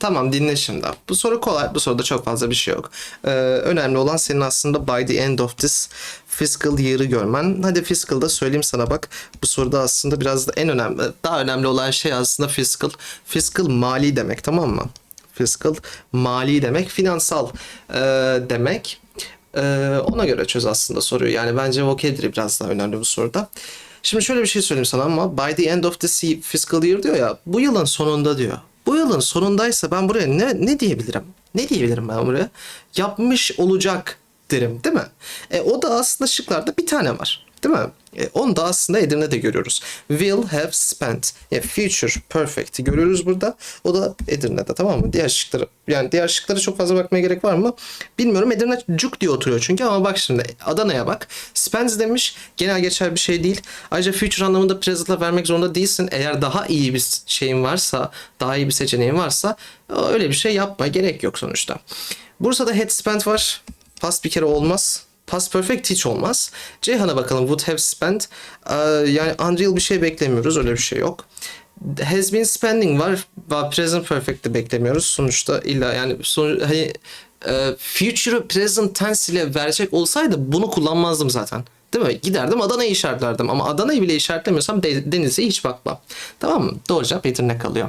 Tamam dinle şimdi. Bu soru kolay. Bu soruda çok fazla bir şey yok. Ee, önemli olan senin aslında by the end of this fiscal year'ı görmen. Hadi fiscal'da söyleyeyim sana bak. Bu soruda aslında biraz da en önemli, daha önemli olan şey aslında fiscal. Fiscal mali demek tamam mı? Fiscal mali demek, finansal e, demek. E, ona göre çöz aslında soruyu. Yani bence vocabulary biraz daha önemli bu soruda. Şimdi şöyle bir şey söyleyeyim sana ama by the end of the fiscal year diyor ya bu yılın sonunda diyor. Bu yılın sonundaysa ben buraya ne, ne diyebilirim? Ne diyebilirim ben buraya? Yapmış olacak derim değil mi? E, o da aslında şıklarda bir tane var. Değil mi? E, onu da aslında Edirne'de görüyoruz. Will have spent. Yani future perfect'i görüyoruz burada. O da Edirne'de tamam mı? Diğer şıkları yani diğer şıklara çok fazla bakmaya gerek var mı? Bilmiyorum. Edirne cuk diye oturuyor çünkü ama bak şimdi Adana'ya bak. Spends demiş. Genel geçer bir şey değil. Ayrıca future anlamında present'la vermek zorunda değilsin. Eğer daha iyi bir şeyin varsa, daha iyi bir seçeneğin varsa öyle bir şey yapma. Gerek yok sonuçta. Bursa'da had spent var. Past bir kere olmaz. Past perfect hiç olmaz. Ceyhan'a bakalım. Would have spent. Ee, yani unreal bir şey beklemiyoruz. Öyle bir şey yok. Has been spending var. Var present perfect de beklemiyoruz. Sonuçta illa yani son, hani e, future present tense ile verecek olsaydı bunu kullanmazdım zaten. Değil mi? Giderdim Adana'yı işaretlerdim. Ama Adana'yı bile işaretlemiyorsam de- Denizli'ye hiç bakmam. Tamam mı? Doğru cevap Edirne kalıyor.